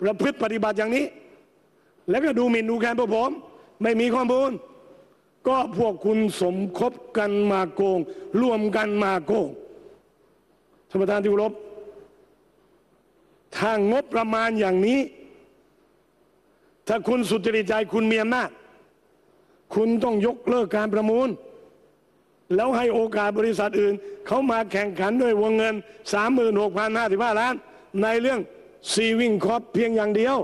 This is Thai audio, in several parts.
ประพฤติปฏิบัติอย่างนี้ แล้วก็ดูหมิ่นดูแคลนพวกผม ไม่มีข้อมูล ก็พวกคุณสมคบกันมาโกง ร่วมกันมาโกงท่านประธานที่เคารพถ้างบประมาณอย่างนี้ ถ้าคุณสุจริตใจคุณมีอำนาจคุณต้องยกเลิกการประมูล แล้วให้โอกาสบริษัทอื่น เขามาแข่งขันด้วยวงเงิน 36,055 ล้าน ในเรื่อง ซีวิ่งคอปเพียงอย่างเดียว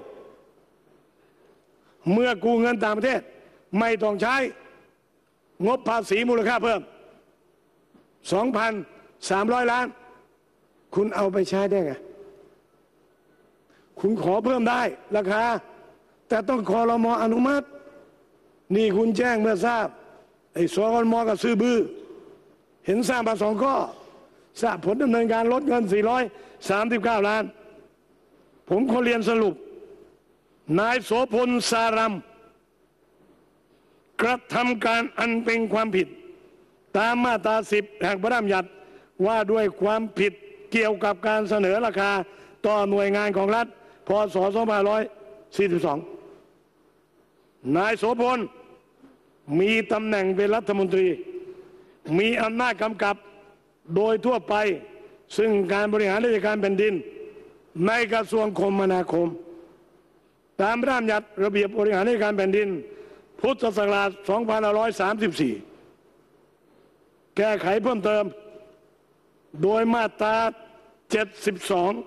เมื่อกู้เงินต่างประเทศ ไม่ต้องใช้ งบภาษีมูลค่าเพิ่ม 2,300 ล้าน คุณเอาไปใช้ได้ไง คุณขอเพิ่มได้ราคา แต่ต้องคอรมออนุมัติ นี่คุณแจ้งเมื่อทราบ ไอ้สกมอกับซื้อบื้อเห็นสร้างมาสองข้อทราบผลดำเนินการลดเงิน 439 ล้าน ผมขอเรียนสรุป นายโสพลสารัมกระทำการอันเป็นความผิด ตามมาตราสิบแห่งพระราชบัญญัติว่าด้วยความผิดเกี่ยวกับการเสนอราคาต่อหน่วยงานของรัฐ พศ 2542 นายโสพลมีตำแหน่งเป็นรัฐมนตรี มีอำนาจกำกับโดยทั่วไป ซึ่งการบริหารราชการแผ่นดิน ในกระทรวงคมนาคม ตามระราชบัญญัติระเบียบบริหารราชการแผ่นดิน พุทธศักราช 2534 แก้ไขเพิ่มเติม โดยมาตรา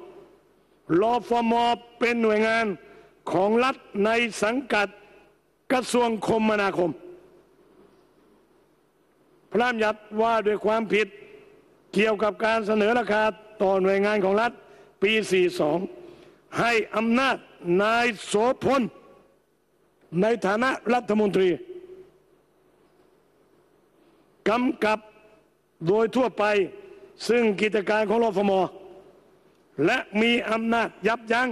72 รอฟมเป็นหน่วยงานของรัฐในสังกัดกระทรวงคมนาคม พระราชบัญญัติว่าด้วยความผิดเกี่ยวกับการเสนอราคาต่อหน่วยงานของรัฐ ปี 42 ให้อำนาจนายโสพล ในฐานะรัฐมนตรีกำกับโดยทั่วไปซึ่งกิจการของรฟม และมีอำนาจยับยั้ง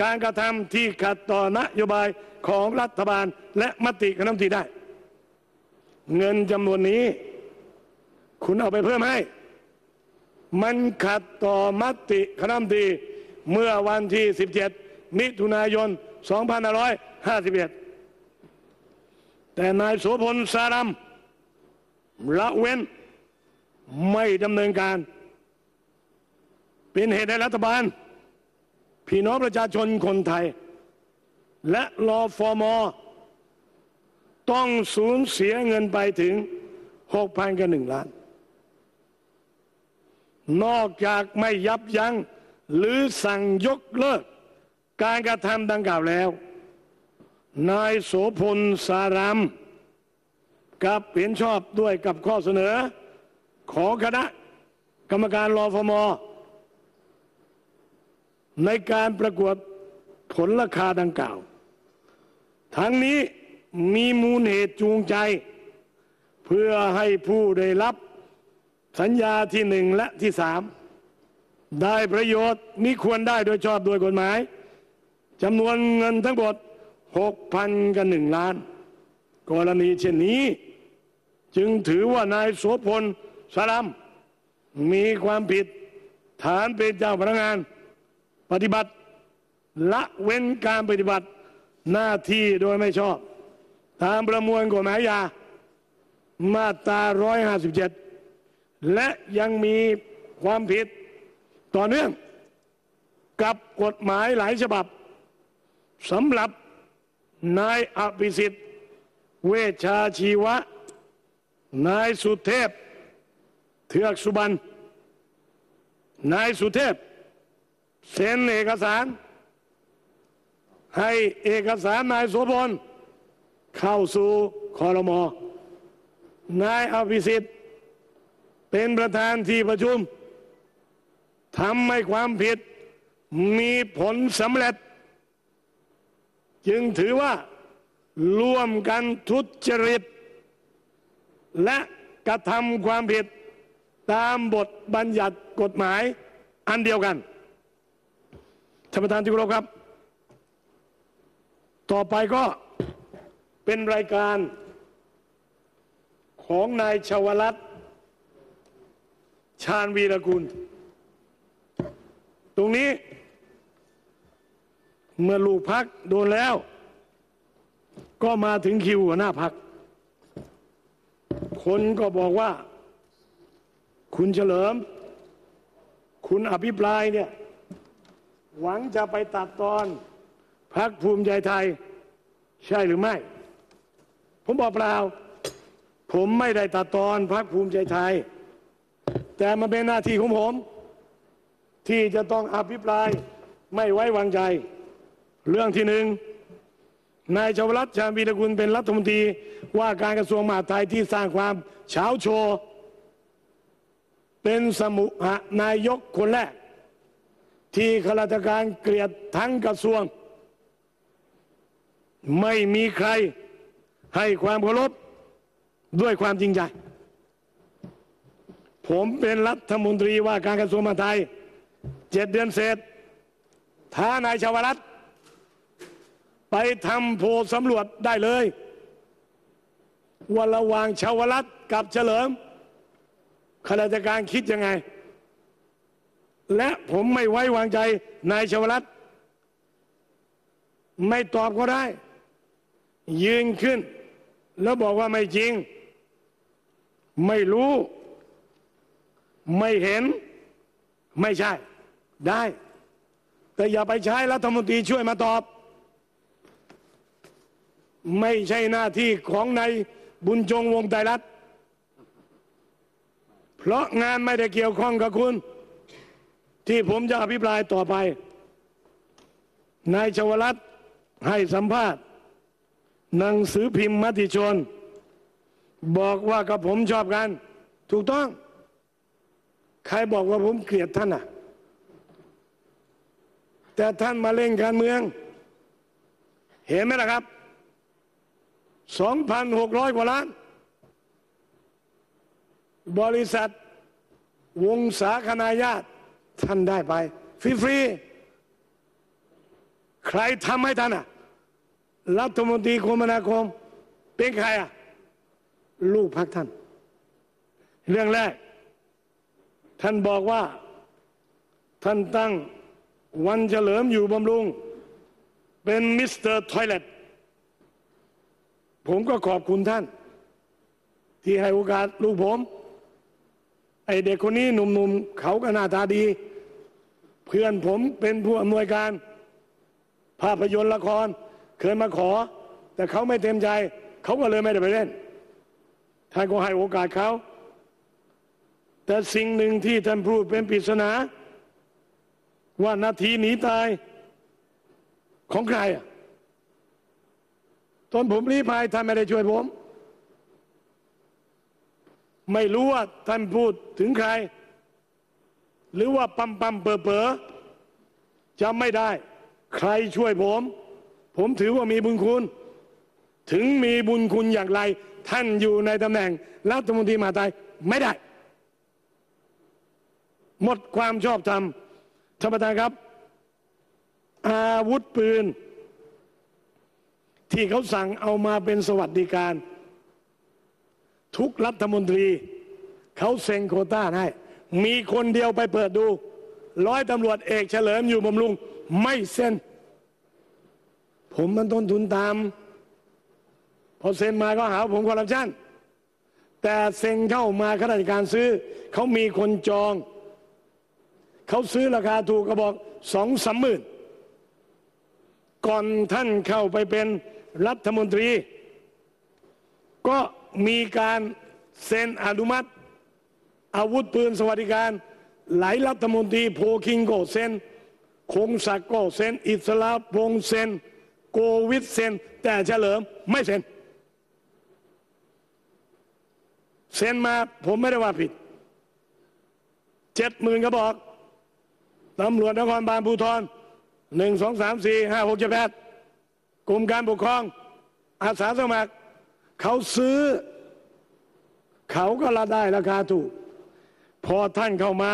การกระทำที่ขัดต่อนโยบายของรัฐบาลและมติคณะมนตรีได้ เงินจำนวนนี้ คุณเอาไปเพิ่มให้ มันขัดต่อมติคณะมนตรีเมื่อวันที่ 17 มิถุนายน 2551 แต่นายโสพลสารัมละเว้นไม่ดำเนินการ เป็นเหตุให้รัฐบาล พี่น้องประชาชนคนไทย และรอฟอมอต้องสูญเสียเงินไปถึง 6,000กับหนึ่งล้าน นอกจากไม่ยับยั้งหรือสั่งยกเลิก การกระทำดังกล่าวแล้ว นายโสพลสารามกับเห็นชอบด้วยกับข้อเสนอ ของคณะกรรมการรอฟมในการประกวดผลราคาดังกล่าว ทั้งนี้มีมูลเหตุจูงใจ เพื่อให้ผู้ได้รับ สัญญาที่หนึ่งและที่สามได้ประโยชน์มิควรได้โดยชอบโดยกฎหมายจำนวนเงินทั้งหมดหกพันกันหนึ่งล้าน กรณีเช่นนี้ จึงถือว่านายโสพลสลัมมีความผิดฐานเป็นเจ้าพนักงาน ปฏิบัติละเว้นการปฏิบัติหน้าที่โดยไม่ชอบ ตามประมวลกฎหมายยา มาตรา157 และยังมีความผิดต่อเนื่อง กับกฎหมายหลายฉบับสำหรับนายอภิสิทธิ์ เวชาชีวะ นายสุเทพ เทือกสุบรรณนายสุเทพ เซ็นเอกสาร ให้เอกสารนายโสพลเข้าสู่คอรมอนายอภิสิทธิ์ เป็นประธานที่ประชุมทำให้ความผิดมีผลสำเร็จ จึงถือว่าร่วมกันทุจริต และกระทำความผิดตามบทบัญญัติกฎหมายอันเดียวกันท่านประธานที่เคารพครับ ต่อไปก็เป็นรายการของนายชวรัตน์ ชาญวีรกุล ตรงนี้ เมื่อลูกพักโดนแล้ว ก็มาถึงคิวหัวหน้าพัก คนก็บอกว่า คุณเฉลิม คุณอภิปรายเนี่ย หวังจะไปตัดตอนพักภูมิใจไทย ใช่หรือไม่ ผมบอกเปล่า ผมไม่ได้ตัดตอนพักภูมิใจไทย แต่มันเป็นหน้าที่ของผม ที่จะต้องอภิปรายไม่ไว้วางใจ เรื่องที่หนึ่งนายชวรัตน์ชาญวีรกุลเป็นรัฐมนตรีว่าการกระทรวงมหาดไทยที่สร้างความเฉาโชว์เป็นสมุหนายกคนแรก ที่ข้าราชการเกลียดทั้งกระทรวง ไม่มีใครให้ความเคารพด้วยความจริงใจ ผมเป็นรัฐมนตรีว่าการกระทรวงมหาดไทยเจ็ดเดือนเสร็จท้านายชาวรัตไปทำโพสำรวจได้เลยว่าระหว่างชาวรัตกับเฉลิมข้าราชการคิดยังไง และผมไม่ไว้วางใจนายชาวรัตไม่ตอบก็ได้ ยืนขึ้น แล้วบอกว่าไม่จริง ไม่รู้ ไม่เห็นไม่ใช่ได้ แต่อย่าไปใช้รัฐมนตรีช่วยมาตอบ ไม่ใช่หน้าที่ของนายบุญจงวงไตรรัตน์เพราะงานไม่ได้เกี่ยวข้องกับคุณ ที่ผมจะอภิปรายต่อไป นายชวรัตน์ให้สัมภาษณ์หนังสือพิมพ์มติชน บอกว่ากับผมชอบกัน ถูกต้อง ใครบอกว่าผมเกลียดท่านอะ แต่ท่านมาเล่นการเมือง เห็นไหมล่ะครับ2,600กว่าล้าน บริษัท วงสาคณาญาติท่านได้ไป ฟรีๆใครทำให้ท่านอะ รัฐมนตรีคมนาคม เป็นใครอะ ลูกพักท่าน เรื่องแรก ท่านบอกว่า ท่านตั้งวันเฉลิมอยู่บำรุง เป็นมิสเตอร์ทอยเลตผมก็ขอบคุณท่าน ที่ให้โอกาสลูกผม ไอเด็กคนนี้หนุ่มๆ เขาก็หน้าตาดี เพื่อนผมเป็นผู้อำนวยการ ภาพยนตร์ละคร เคยมาขอ แต่เขาไม่เต็มใจ เขาก็เลยไม่ได้ไปเล่นท่านก็ให้โอกาสเขา แต่สิ่งหนึ่งที่ท่านพูดเป็นปริศนา ว่านาทีหนีตายของใครตอนผมรีพายท่านไม่ได้ช่วยผม ไม่รู้ว่าท่านพูดถึงใคร หรือว่าปั๊มปั๊มเปอเปอจำไม่ได้ ใครช่วยผม ผมถือว่ามีบุญคุณ ถึงมีบุญคุณอย่างไร ท่านอยู่ในตำแหน่งรัฐมนตรีมหาไทยไม่ได้ หมดความชอบธรรมท่านประธานครับ อาวุธปืน ที่เขาสั่งเอามาเป็นสวัสดิการ ทุกรัฐมนตรี เขาเซ็นโคต้าให้ มีคนเดียวไปเปิดดู ร้อยตำรวจเอกเฉลิมอยู่บำรุง ไม่เซ็น ผมมันต้นทุนตาม พอเซ็นมาก็หาว่าผมคอร์รัปชันแต่เซ็นเข้ามาข้าราชการซื้อ เขามีคนจอง เขาซื้อราคาถูกก็บอกสองสามหมื่นก่อนท่านเข้าไปเป็นรัฐมนตรี ก็มีการเซ็นอนุมัติ อาวุธปืนสวัสดิการ หลายรัฐมนตรีโพคิงโกเซ็นคงศักดิ์ก็เซ็นอิสระพงเซ็นโกวิทเซ็นแต่เฉลิมไม่เซ็นเซ็นมาผมไม่ได้ว่าผิดเจ็ดหมื่นก็บอก ตำรวจนครบาลภูทรหนึ่งสองสามสี่ห้าหกเจ็ดแปดกรมการปกครอง อาสาสมัคร เขาซื้อ เขาก็ละได้ราคาถูก พอท่านเข้ามา